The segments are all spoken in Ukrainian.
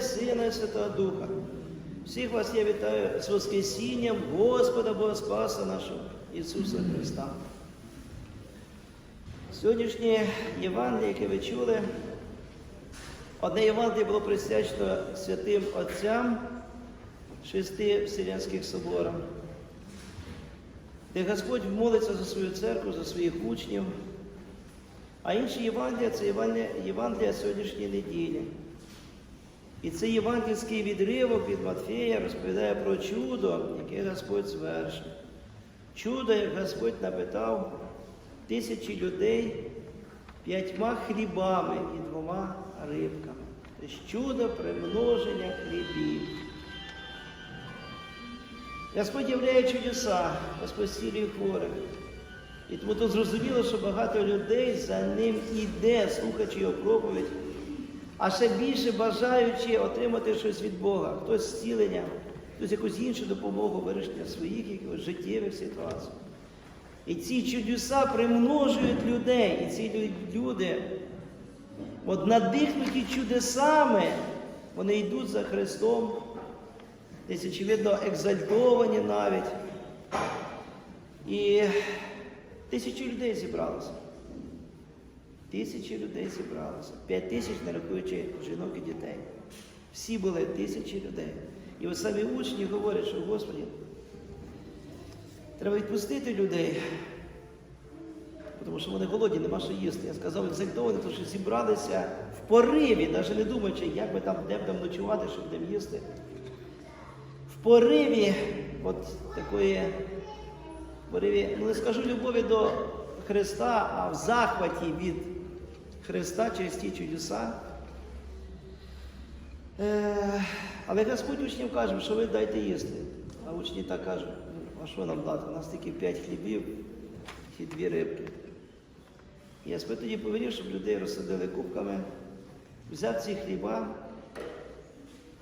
Сина, і Святого Духа. Всіх вас я вітаю з Воскресінням Господа Бога Спаса нашого Ісуса Христа. Сьогоднішнє Євангеліє, яке ви чули, одне Євангеліє було присвячено святим Отцям шести Вселенських соборам, де Господь молиться за свою церкву, за своїх учнів. А інші Євангелія це Євангелія сьогоднішньої неділі. І цей євангельський відривок від Матфея розповідає про чудо, яке Господь звершив. Чудо, як Господь напитав тисячі людей п'ятьма хлібами і двома рибками. Тобто чудо примноження хлібів. Господь являє чудеса, Господь зцілює хворих. І тому тут зрозуміло, що багато людей за ним іде, слухаючи його проповідь, а ще більше бажаючи отримати щось від Бога, хтось зцілення, хтось якусь іншу допомогу вирішення своїх якихось життєвих ситуацій. І ці чудеса примножують людей, і ці люди, от надихнуті чудесами, вони йдуть за Христом, десь, очевидно, екзальтовані навіть. І тисячі людей зібралося. Тисячі людей зібралося. П'ять тисяч, не рахуючи жінок і дітей. Всі були тисячі людей. І от самі учні говорять, що Господі, треба відпустити людей, тому що вони голодні, нема що їсти. Я сказав, екзальтовані, тому що зібралися в пориві, навіть не думаючи, як би там, де б там ночувати, щоб будемо їсти. В пориві от такої, в пориві, ну не скажу любові до Христа, а в захваті від Христа через ті чудеса. Е, але Господь учням каже, що ви дайте їсти. А учні так кажуть, а що нам дати? У нас тільки п'ять хлібів і дві рибки. І Господь тоді повелів, щоб людей розсадили кубками, взяв ці хліба,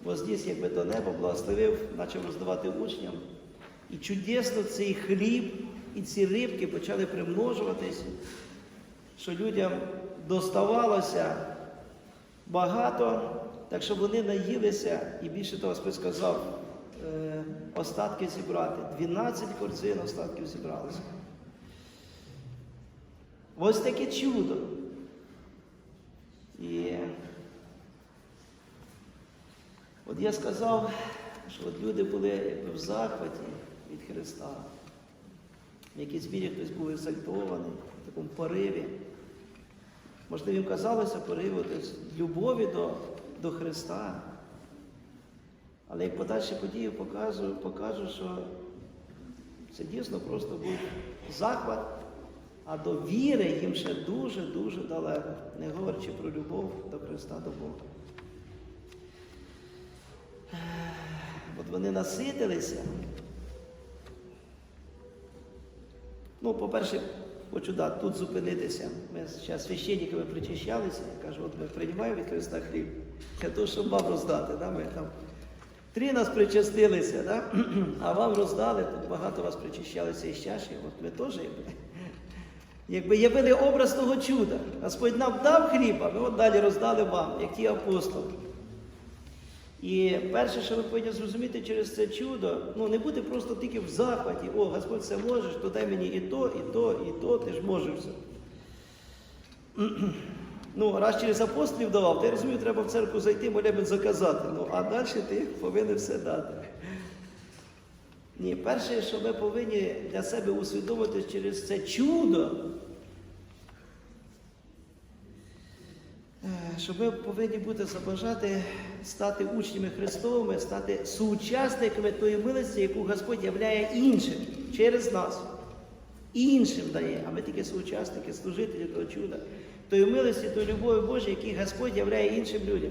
возніс якби до неба, благословив, почав роздавати учням. І чудесно цей хліб і ці рибки почали примножуватись, що людям доставалося багато, так що вони наїлися, і більше того, Господь сказав, е, остатки зібрати. 12 корзин остатків зібралося. Ось таке чудо. І от я сказав, що от люди були в захваті від Христа. В якійсь мірі хтось був екзальтований, в такому пориві. Можливо, їм казалося тобто, любові до, до Христа. Але як подальші події покажу, покажу, що це дійсно просто був захват, а до віри їм ще дуже-дуже далеко, не говорячи про любов до Христа, до Бога. От вони наситилися. Ну, по-перше, хочу да, тут зупинитися. Ми зараз священниками причащалися. Я кажу, от ми приймаємо від Христа хліб для того, щоб вам роздати. Да? Ми там три нас причастилися, да? а вам роздали, тут багато вас причащалися із чаші, от ми теж якби, якби явили образ того чуда. Господь нам дав хліб, а ми от далі роздали вам, як ті апостоли. І перше, що ви повинні зрозуміти через це чудо, ну не бути просто тільки в захваті, о, Господь все можеш, то дай мені і то, і то, і то, ти ж можеш все. Ну, раз через апостолів давав, ти розумів, треба в церкву зайти, молебен заказати. Ну, а далі ти повинен все дати. Ні, перше, що ми повинні для себе усвідомити через це чудо, що ми повинні бути забажати стати учнями Христовими, стати соучасниками тої милості, яку Господь являє іншим через нас. Іншим дає, а ми тільки соучасники, служителі того чуда, тої милості, тої любові Божої, які Господь являє іншим людям.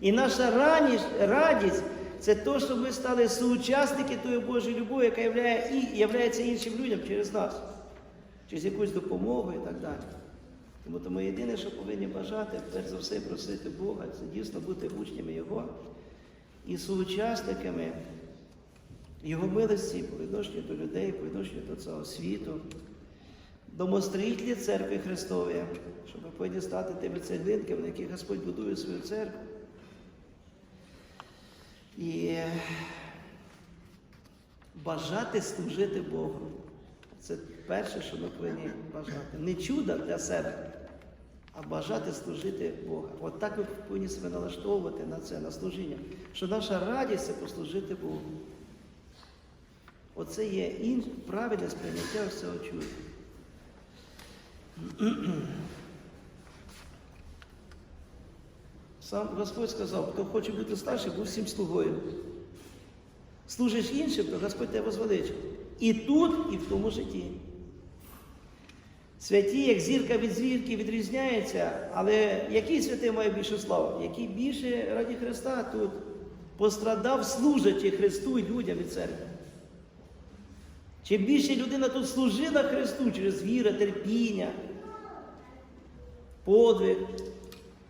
І наша радість це те, що ми стали соучасники тої Божої любові, яка являє, і являється іншим людям через нас, через якусь допомогу і так далі. Тому тому єдине, що повинні бажати, перш за все просити Бога, це дійсно бути учнями Його і соучасниками Його милості по відношенню до людей, по відношенню до цього світу, домостроїтлі церкви Христової, щоб ми повинні стати тими цеглинками, на яких Господь будує свою церкву. І бажати служити Богу. Це перше, що ми повинні бажати. Не чудо для себе, а бажати служити Бога. От так ми повинні себе налаштовувати на це, на служіння. Що наша радість це послужити Богу. Оце є правильне сприйняття всього чуда. Сам Господь сказав, хто хоче бути старшим, будь всім слугою. Служиш іншим, то Господь тебе возвеличить. І тут, і в тому житті. Святі, як зірка від звірки, відрізняється, але який святий має більше слави? Який більше раді Христа тут пострадав, служачи Христу і людям від церкви. Чим більше людина тут служила Христу через віру, терпіння, подвиг,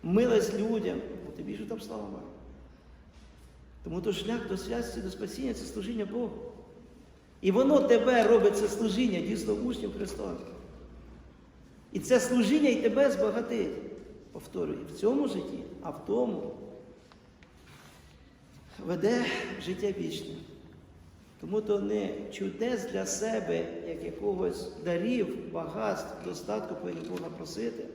милость людям, ну, тим більше там слава має. Тому то шлях до святості, до спасіння це служіння Богу. І воно тебе робить це служіння, дійсно учнів Христа. І це служіння і тебе збагатить. Повторюю, в цьому житті, а в тому веде життя вічне. Тому то не чудес для себе, як якогось дарів, багатств, достатку повинні Бога просити.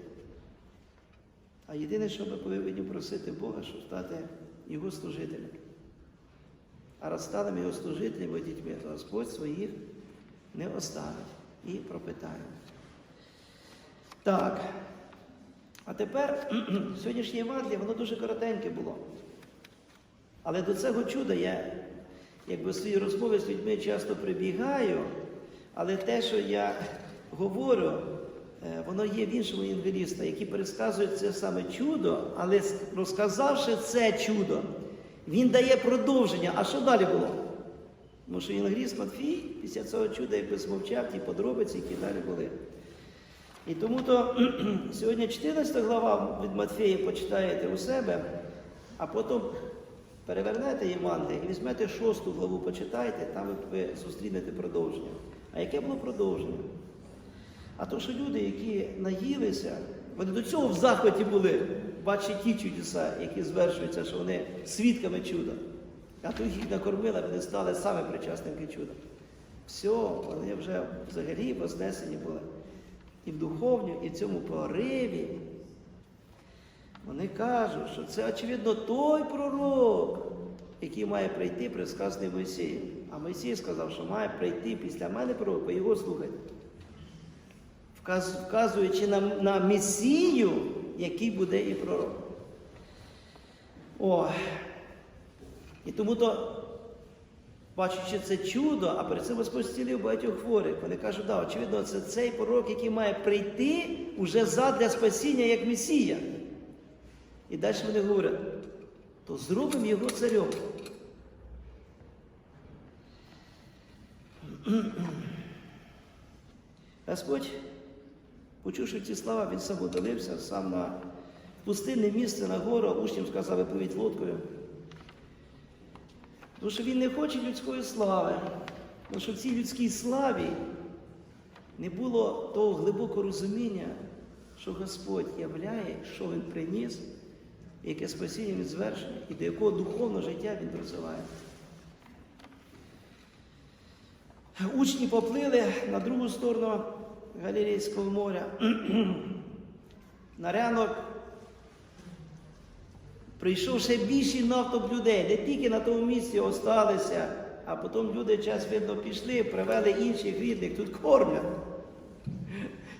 А єдине, що ми повинні просити Бога, щоб стати Його служителем. А раз станемо Його служителями дітьми, то Господь своїх не оставить і пропитає. Так. А тепер сьогоднішнє Євангеліє, воно дуже коротеньке було. Але до цього чуда я, якби в своїй розмові з людьми часто прибігаю, але те, що я говорю, е, воно є в іншому євангеліста, який пересказує це саме чудо, але розказавши це чудо, він дає продовження. А що далі було? Тому що євангеліст Матфій після цього чуда якби змовчав ті подробиці, які далі були. І тому то сьогодні 14 глава від Матфея почитаєте у себе, а потім перевернете Євангеліє і візьмете 6 главу, почитайте, там ви зустрінете продовження. А яке було продовження? А то, що люди, які наїлися, вони до цього в захваті були, бачать ті чудеса, які звершуються, що вони свідками чуда. А то їх накормили, вони стали саме причасними чуда. Все, вони вже взагалі вознесені були і в духовню, і в цьому пориві. Вони кажуть, що це, очевидно, той пророк, який має прийти предсказаний Мойсієм. А Мойсій сказав, що має прийти після мене пророк, його слухайте. Вказуючи на, на Месію, який буде і пророк. О. І тому то Бачучи це чудо, а перед цим Господь зцілив багатьох хворих. Вони кажуть, да, очевидно, це цей пророк, який має прийти уже задля спасіння як Месія. І далі вони говорять, то зробимо його царем. Господь, почувши ці слова, він сам удалився, сам на пустинне місце на гору, учням сказав, випливіть лодкою. Тому що він не хоче людської слави, тому що в цій людській славі не було того глибокого розуміння, що Господь являє, що Він приніс, яке спасіння Він звершує, і до якого духовного життя Він призиває. Учні поплили на другу сторону Галілейського моря. На ранок Прийшов ще більший натовп людей, не тільки на тому місці осталися, а потім люди час видно пішли, привели інших рідних, тут кормлять.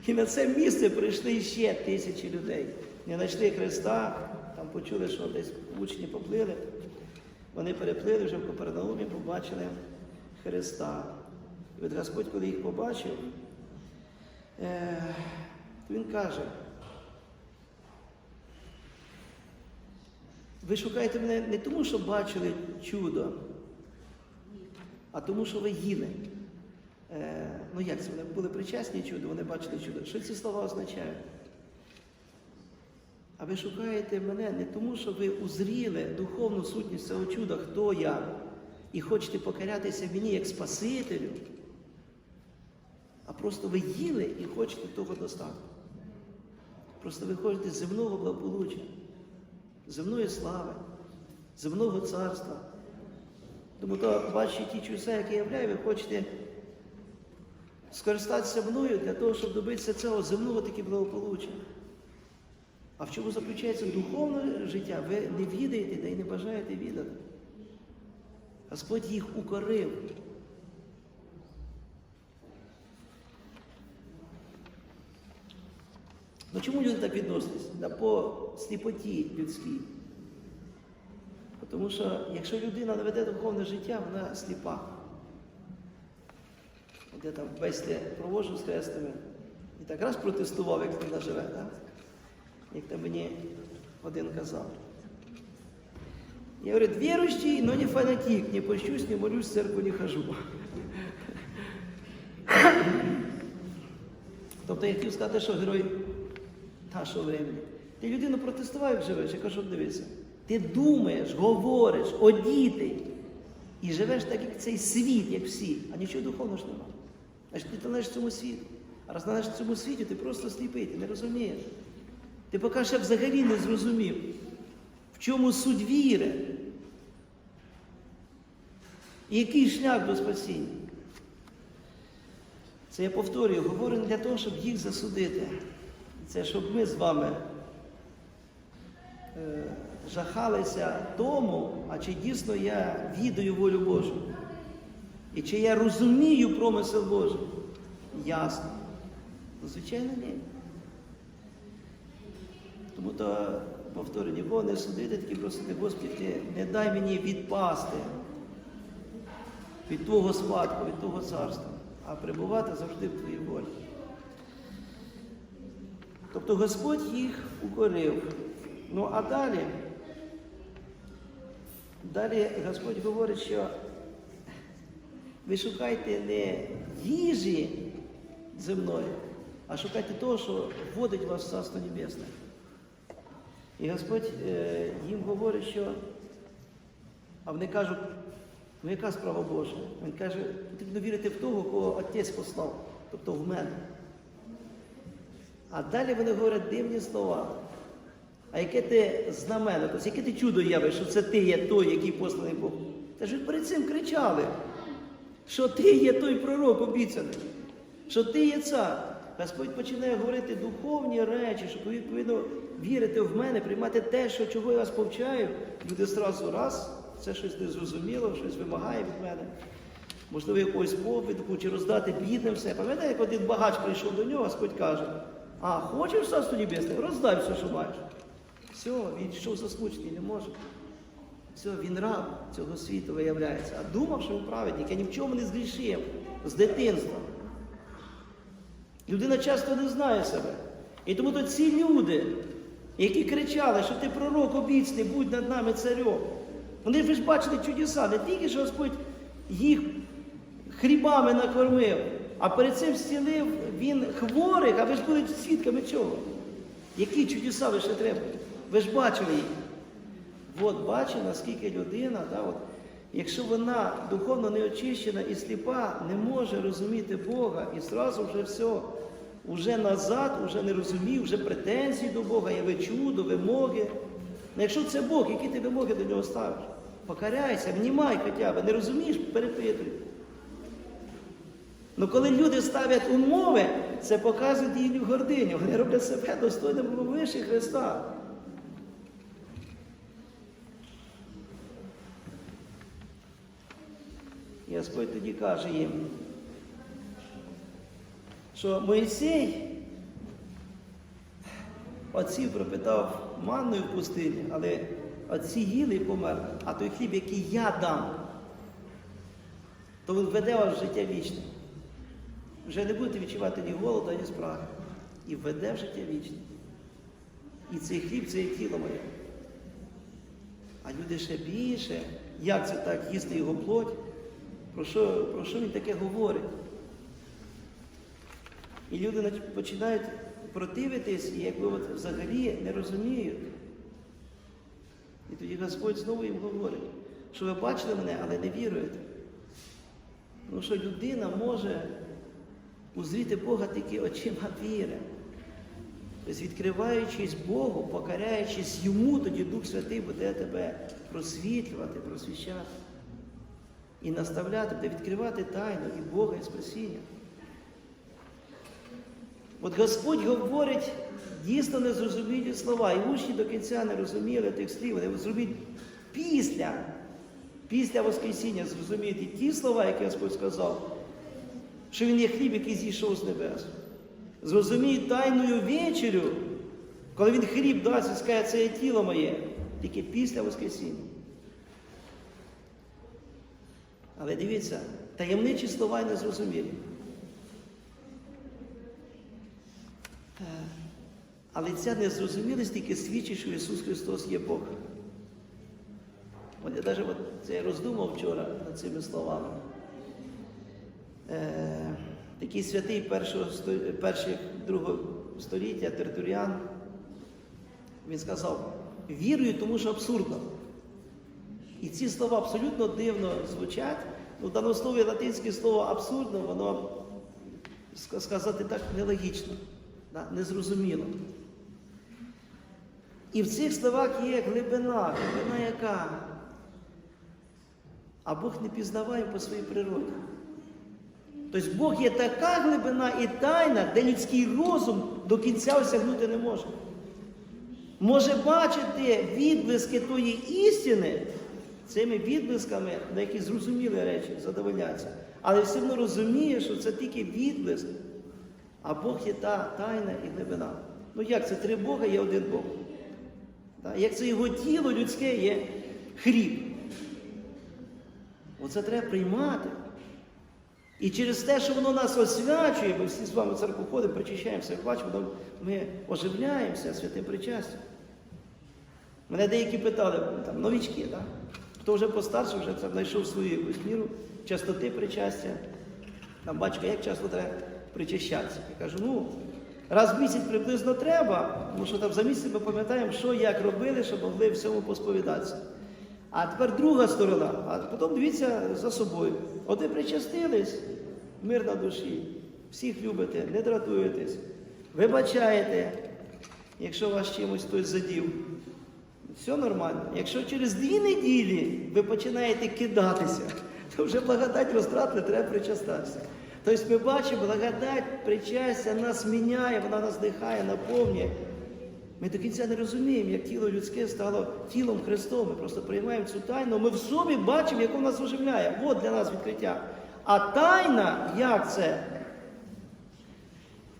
І на це місце прийшли ще тисячі людей. Не знайшли Христа, там почули, що десь учні поплили. Вони переплили вже в Капернаумі, побачили Христа. І от Господь, коли їх побачив, Він каже, Ви шукаєте мене не тому, що бачили чудо, а тому, що ви їли. Е, ну як це? Вони були причасні чудо, вони бачили чудо. Що ці слова означають? А ви шукаєте мене не тому, що ви узріли духовну сутність цього чуда, хто я, і хочете покорятися мені як Спасителю, а просто ви їли і хочете того достатку. Просто ви хочете земного благополуччя земної слави, земного царства, Тому то, бачите ті чудеса, які я являю, ви хочете скористатися мною для того, щоб добитися цього земного таки благополуччя. А в чому заключається духовне життя, ви не відаєте та й не бажаєте відати. Господь їх укорив. Ну чому люди так відносяться? Да по сліпоті людській. Тому що якщо людина не веде духовне життя, вона сліпа. От я там весь проводжу з хрестами і так раз протестував, як вона живе, так? як там мені один казав. Я говорю, верующий, но не фанатик, не пощусь, не молюсь, в церкву не хожу. Тобто я хотів сказати, що герой нашого времени. Ти людину протестував, живеш, я кажу, дивися. Ти думаєш, говориш, одітий і живеш так, як цей світ, як всі, а нічого духовного ж нема. Значить, ти належиш цьому світу. А раз належиш цьому світі, ти просто сліпий, ти не розумієш. Ти поки ще взагалі не зрозумів, в чому суть віри. І який шлях до спасіння. Це я повторюю, говорю не для того, щоб їх засудити. Це щоб ми з вами е, жахалися тому, а чи дійсно я відаю волю Божу. І чи я розумію промисел Божий? Ясно. Ну, звичайно, ні. Тому то, повторюю, нікого не судити, тільки просити, Господи, не дай мені відпасти від Твого спадку, від Твого царства, а перебувати завжди в Твоїй волі. Тобто Господь їх укорив. Ну а далі, далі Господь говорить, що ви шукайте не їжі земної, а шукайте того, що вводить вас в Царство Небесне. І Господь е, їм говорить, що, а вони кажуть, ну яка справа Божа? Він каже, потрібно вірити в того, кого Отець послав, тобто в мене. А далі вони говорять дивні слова. А яке ти знамено, тобто яке ти чудо явиш, що це ти є той, який посланий Бог. Та ж перед цим кричали, що ти є той пророк обіцяний, що ти є цар. Господь починає говорити духовні речі, що ви повинні вірити в мене, приймати те, що чого я вас повчаю. Люди зразу раз, це щось незрозуміло, щось вимагає від мене. Можливо, якогось повідку чи роздати бідним все. Пам'ятаєте, як один багач прийшов до нього, Господь каже, а хочеш царство небесне, роздай все, що маєш. Все, він йшов засмучений, не може. Все, він раб цього світу виявляється. А думав, що він праведник, я ні в чому не згрішив з дитинства. Людина часто не знає себе. І тому то ці люди, які кричали, що ти пророк обіцяний, будь над нами царем. Вони ви ж бачили чудеса, не тільки що Господь їх хлібами накормив, а перед цим зцілив він хворих, а ви ж були свідками чого? Які чудеса ви ще треба? Ви ж бачили їх. От бачите, наскільки людина, да, от, якщо вона духовно не очищена і сліпа, не може розуміти Бога, і зразу вже все, уже назад, вже не розумів, вже претензії до Бога, є ви чудо, вимоги. Ну, якщо це Бог, які ти вимоги до нього ставиш? Покаряйся, внімай хоча б, не розумієш, перепитуй. Ну коли люди ставлять умови, це показує їхню гординю. Вони роблять себе достойним вище Христа. І Господь тоді каже їм, що Моїсей отців пропитав манною в пустині, але отці їли і померли, а той хліб, який я дам, то він веде вас в життя вічне. Вже не будете відчувати ні голоду, ні спраги. І введе в життя вічне. І цей хліб це є тіло моє. А люди ще більше, як це так їсти його плоть? Про що, про що він таке говорить? І люди починають противитись і якби от взагалі не розуміють. І тоді Господь знову їм говорить, що ви бачили мене, але не віруєте. Тому що людина може узріти Бога тільки очима віри. Тобто, відкриваючись Богу, покоряючись Йому, тоді Дух Святий буде тебе просвітлювати, просвіщати. і наставляти, буде відкривати тайну і Бога, і спасіння. От Господь говорить дійсно незрозумілі слова, і учні до кінця не розуміли тих слів. Вони зрозуміють після, після Воскресіння зрозуміють ті слова, які Господь сказав, що Він є хліб, який зійшов з небес. Зрозуміють тайною вечерю, коли він хліб дасть і скаже, це є тіло моє, тільки після Воскресіння. Але дивіться, таємничі слова й незрозумілі. Е, Але ця незрозумілість тільки свідчить, що Ісус Христос є Бог. От я навіть от це я роздумав вчора над цими словами. Е, такий святий першого, перших, другого століття Тертуріан, він сказав, вірую, тому що абсурдно. І ці слова абсолютно дивно звучать. Ну, в даному слові латинське слово абсурдно, воно сказати так нелогічно, да, незрозуміло. І в цих словах є глибина, глибина яка? А Бог не пізнаває по своїй природі. Тобто Бог є така глибина і тайна, де людський розум до кінця осягнути не може. Може бачити відблиски тої істини цими відблисками, на які зрозуміли речі, задовольняться. Але все одно розуміє, що це тільки відблиск, а Бог є та тайна і глибина. Ну як це три Бога є один Бог? Так? Як це його тіло людське є хліб. Оце треба приймати. І через те, що воно нас освячує, ми всі з вами в церкву ходимо, причащаємося, бачимо, ми оживляємося святим причастям. Мене деякі питали, там, новічки, так? хто вже постарше, вже це знайшов свою якусь міру частоти причастя. Там батько, як часто треба причащатися? Я кажу, ну, раз в місяць приблизно треба, тому що там за місяць ми пам'ятаємо, що як робили, щоб могли всьому посповідатися. А тепер друга сторона, а потім дивіться за собою. От ви причастились, мир на душі, всіх любите, не дратуєтесь, вибачаєте, якщо вас чимось хтось задів. Все нормально. Якщо через дві неділі ви починаєте кидатися, то вже благодать розтратили, треба причастатися. Тобто ми бачимо, благодать, причастя нас міняє, вона нас дихає, наповнює. Ми до кінця не розуміємо, як тіло людське стало тілом Христом. Ми просто приймаємо цю тайну. Ми в собі бачимо, яку нас оживляє. От для нас відкриття. А тайна, як це?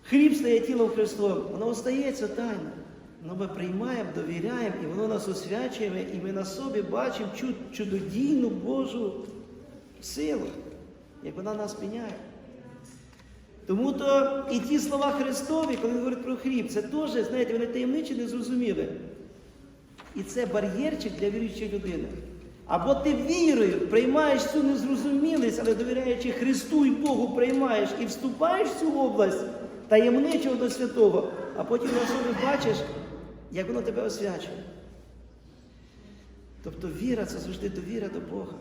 Хліб стає тілом Христовим, воно остається тайна. Ну, ми приймаємо, довіряємо, і воно нас освячує, і ми на собі бачимо чудодійну Божу силу, як вона нас міняє. Тому то і ті слова Христові, коли він говорить про хліб, це теж, знаєте, вони таємничі не зрозуміли. І це бар'єрчик для віруючої людини. Або ти вірою приймаєш цю незрозумілість, але довіряючи Христу і Богу, приймаєш і вступаєш в цю область таємничого до святого, а потім на собі бачиш, як воно тебе освячує. Тобто віра це завжди довіра до Бога.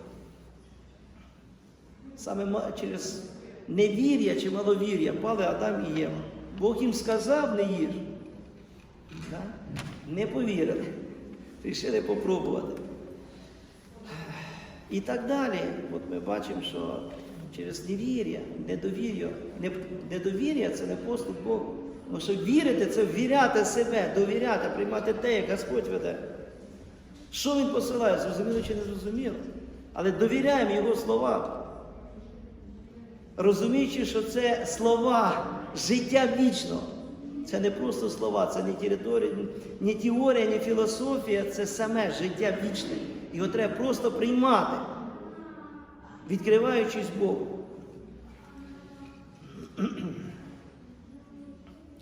Саме через невір'я чи маловір'я пали Адам і Єва. Бог їм сказав, не їж. Да? Не повірили. Рішили попробувати. І так далі. От ми бачимо, що через невір'я, недовір'я, не- недовір'я це не послуг Богу. Тому що вірити це ввіряти себе, довіряти, приймати те, як Господь веде. Що він посилає, зрозуміло чи не зрозуміло. Але довіряємо Його словам. Розуміючи, що це слова життя вічного. Це не просто слова, це не територія, не теорія, не філософія, це саме життя вічне. Його треба просто приймати, відкриваючись Богу.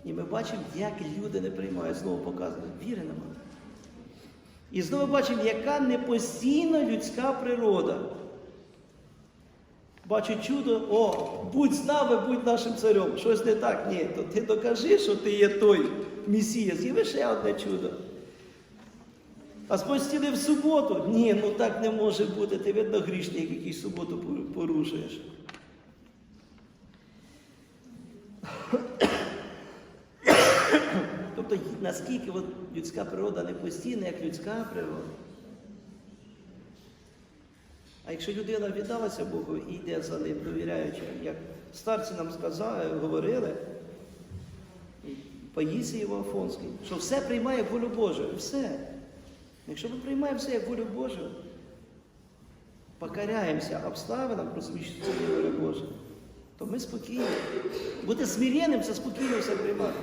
І ми бачимо, як люди не приймають, знову показують, віри немає. І знову бачимо, яка непостійна людська природа. Бачу чудо, о, будь з нами, будь нашим царем. Щось не так, ні, то ти докажи, що ти є той Месія. З'яви ще одне чудо. А спостіли в суботу? Ні, ну так не може бути. Ти видно грішник, як якийсь суботу порушуєш. Тобто, наскільки от людська природа не постійна, як людська природа. А якщо людина віддалася Богу і йде за ним, довіряючи, як старці нам сказали, говорили, Паїсій Афонський, що все приймає волю Божу. Все. Якщо ми приймаємо все як волю Божу, покоряємося обставинам, розуміючи, що це воля Божа, то ми спокійні. Бути смиренним це спокійно все приймати.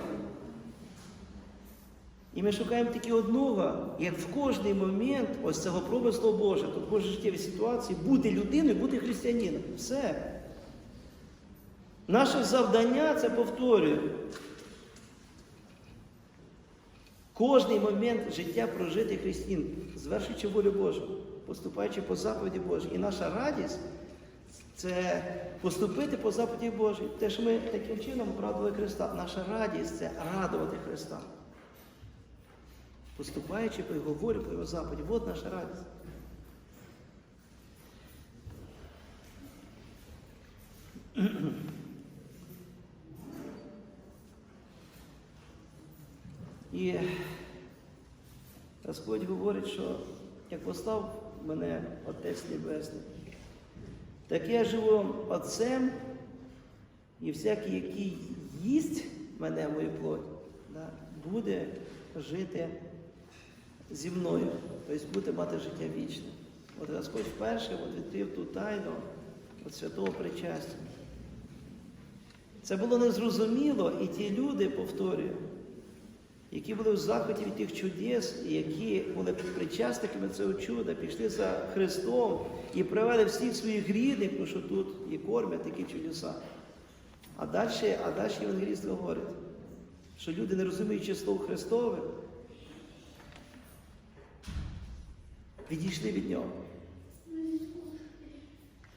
І ми шукаємо тільки одного, як в кожний момент ось цього промислу Божа, тут в кожній життєвій ситуації бути людиною, бути християнином. Все. Наше завдання це повторюю. Кожний момент життя прожити християн, звершуючи волю Божу, поступаючи по заповіді Божій. І наша радість це поступити по заповіді Божій. Те, що ми таким чином радували Христа. Наша радість це радувати Христа. Поступаючи по Його волі, по Його заповіді. От наша радість. І Господь говорить, що як послав мене Отець Небесний, так я живу Отцем, і всякий, який їсть мене мою плоть, буде жити зі мною, тобто буде мати життя вічне. От Господь вперше от відкрив ту тайну от святого причастя. Це було незрозуміло, і ті люди, повторюю, які були в захваті від тих чудес, і які були причасниками цього чуда, пішли за Христом і привели всіх своїх рідних, тому що тут і кормять такі чудеса. А далі, а далі Євангеліст говорить, що люди, не розуміючи Слово Христове, відійшли від нього.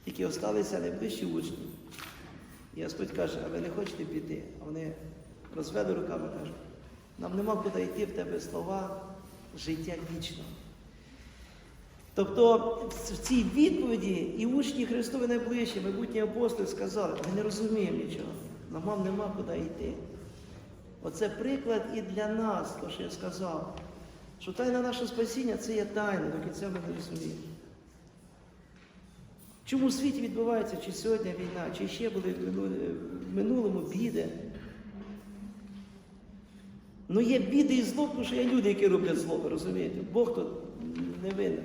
Тільки осталися найближчі учні. І Господь каже, а ви не хочете піти? А вони розвели руками кажуть, нам нема куди йти в тебе слова життя вічного. Тобто в цій відповіді і учні Христові найближчі, майбутні апостоли сказали, ми не розуміємо нічого, нам нема куди йти. Оце приклад і для нас, то, що я сказав, що тайна нашого спасіння це є тайна, до кінця ми не розуміємо. Чому в світі відбувається, чи сьогодні війна, чи ще були в минулому біди? Ну є біди і зло, тому що є люди, які роблять зло, ви розумієте? Бог тут не винен.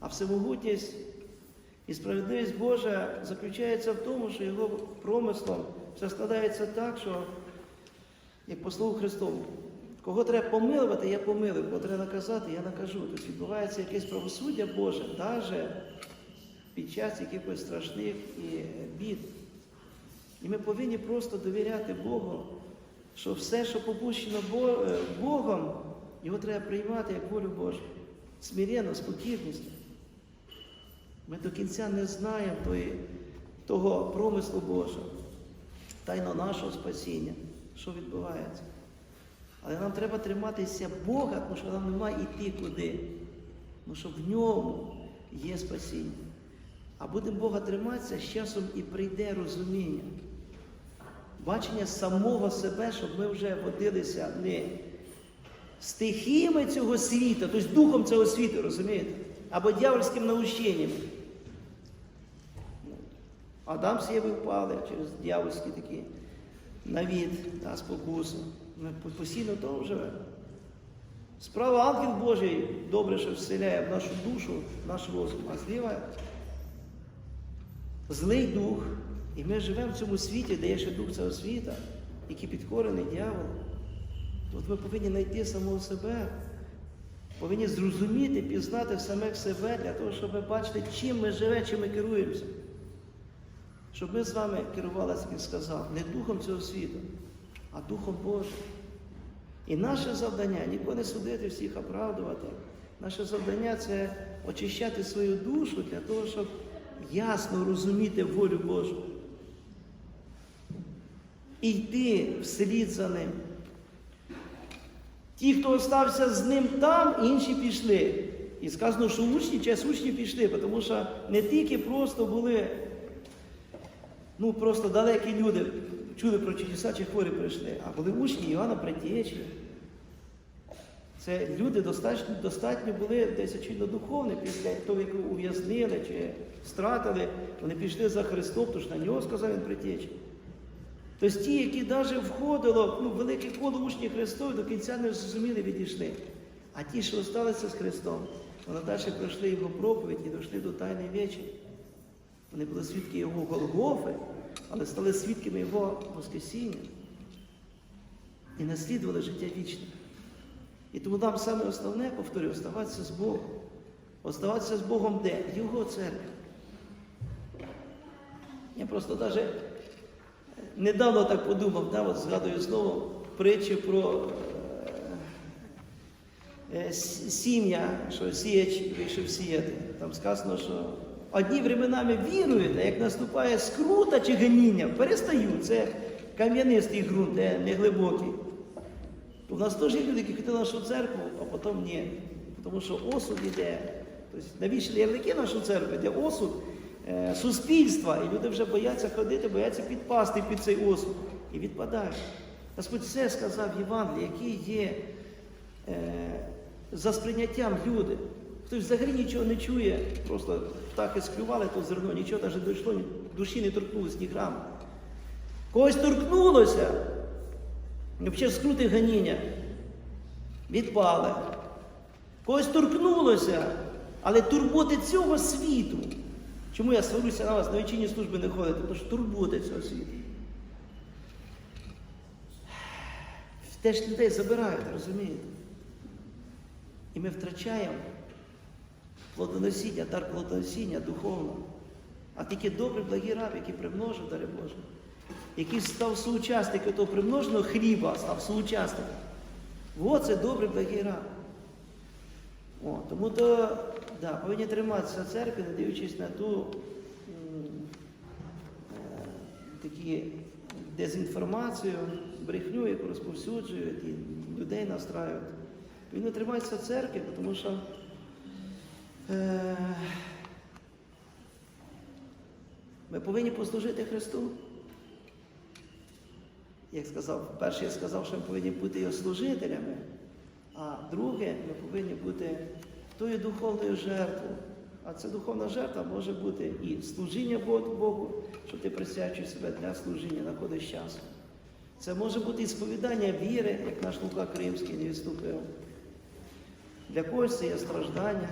А всемогутність і справедливість Божа заключається в тому, що його промислом все складається так, що, як по Слову Христову, кого треба помилувати, я помилую, кого треба наказати, я накажу. Тобто відбувається якесь правосуддя Боже, навіть під час якихось страшних і бід. І ми повинні просто довіряти Богу, що все, що попущено е, Богом, його треба приймати як волю Божу. Смиренно, з покірністю. Ми до кінця не знаємо тої, того промислу Божого, тайно нашого спасіння, що відбувається. Але нам треба триматися Бога, тому що нам немає йти куди. Тому що в ньому є спасіння. А будемо Бога триматися, з часом і прийде розуміння. Бачення самого себе, щоб ми вже водилися не стихіями цього світу, тобто духом цього світу, розумієте? Або дьявольським наущенням. Адам з Єви через дьявольські такі навід та спокусу. Ми постійно в живемо. Справа ангел Божий добре, що вселяє в нашу душу, в наш розум, а зліва злий дух. І ми живемо в цьому світі, де є ще дух цього світа, який підкорений дьяволом. Тут ми повинні знайти самого себе, повинні зрозуміти, пізнати самих себе для того, щоб ми бачили, чим ми живемо, чим ми керуємося. Щоб ми з вами керувалися, як він сказав, не духом цього світу, а Духом Божим. І наше завдання нікого не судити, всіх оправдувати. Наше завдання це очищати свою душу для того, щоб ясно розуміти волю Божу. І йти вслід за ним. Ті, хто остався з ним там, інші пішли. І сказано, що учні, час учні пішли, тому що не тільки просто були, ну просто далекі люди, чули про чудеса чи хворі прийшли, а були учні Іоанна Предтечі. Це люди достатньо, достатньо були десь очевидно духовні після того, як ув'язнили чи стратили, вони пішли за Христом, тож на нього сказав він притечі. Тобто ті, які навіть входило ну, велике коло учнів Христові, до кінця не зрозуміли, відійшли. А ті, що залишилися з Христом, вони далі пройшли його проповідь і дійшли до Тайної вечері. Вони були свідки Його Голгофи, але стали свідками Його Воскресіння і наслідували життя вічне. І тому нам саме основне, повторюю, оставатися з Богом. Оставатися з Богом де? Його церкві. Я просто навіть недавно так подумав, да, от згадую знову притчу про е, е, сім'я, що сіяч вийшов сіяти. Там сказано, що одні временами вірують, а як наступає скрута чи гоніння, перестають. Це кам'янистий ґрунт, де не глибокий. У нас теж є люди, які ходили в нашу церкву, а потім ні. Тому що осуд іде. Тобто навіщо ярлики нашу церкву, йде осуд е, суспільства, і люди вже бояться ходити, бояться підпасти під цей осуд. І відпадають. Господь все сказав Євангелії, які є е, за сприйняттям люди. Хтось взагалі нічого не чує, просто птахи склювали то зерно, нічого навіть дійшло, душі не торкнулось ні граму. Когось торкнулося, взагалі скрути ганіння, відпали. Когось торкнулося, але турботи цього світу. Чому я сварюся на вас, на вечірні служби не ходите? Тому що турботи цього світу. Теж людей забирають, розумієте? І ми втрачаємо плодоносіння, дар плодоносіння духовно. А тільки добрий благий раб, який примножив, дари Боже, який став соучасником того примноженого хліба, став соучасником. От це добрий благий раб. О, тому то да, повинні триматися церкви, не дивлячись на ту е, такі дезінформацію, брехню, яку розповсюджують і людей настраюють. Повинні триматися церкви, тому що ми повинні послужити Христу. Як сказав, перше я сказав, що ми повинні бути його служителями, а друге, ми повинні бути тою духовною жертвою. А ця духовна жертва може бути і служіння Богу, що ти присвячуєш себе для служіння, знаходиш час. Це може бути і сповідання віри, як наш Лука Кримський не відступив. Для когось це є страждання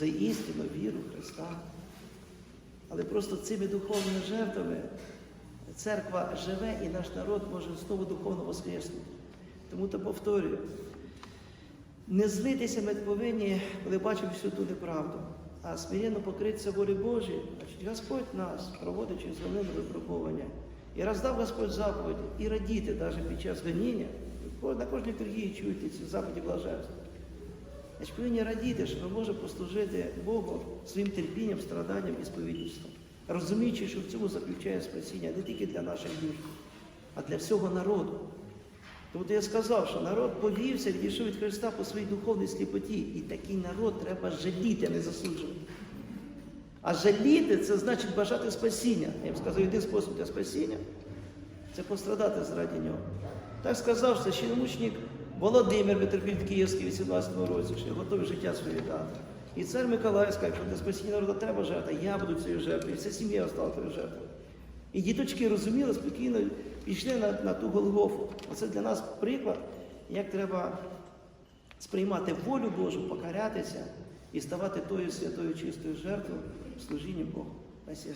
за істину, віру Христа. Але просто цими духовними жертвами церква живе і наш народ може знову духовно воскреснути. Тому то повторюю, не злитися ми повинні, коли бачимо всю ту неправду, а смиренно покритися волі Божій. Значить, Господь нас проводить через головне випробування. І роздав Господь заповіді, і радіти навіть під час гоніння. На кожній торгії чуєте ці заповіді блаженства. Значить, повинні радіти, що ми можемо послужити Богу своїм терпінням, страданням і сповідництвом, розуміючи, що в цьому заключає спасіння не тільки для наших душ, а для всього народу. Тому я сказав, що народ повівся, відійшов від Христа по своїй духовній сліпоті. І такий народ треба жаліти, а не засуджувати. А жаліти це значить бажати спасіння. Я вам сказав, єдиний спосіб для спасіння це пострадати заради нього. Так сказав священомучник Володимир Митрополит Київський 18 році, я готовий життя своє віддати. І цар Миколай сказав, що спасіння народу треба жертва, я буду цією жертвою, і вся сім'я стала тою жертвою. І діточки розуміли, спокійно пішли на, на ту Голгофу. Оце для нас приклад, як треба сприймати волю Божу, покарятися і ставати тою святою чистою жертвою в служінні Богу. Спасибо.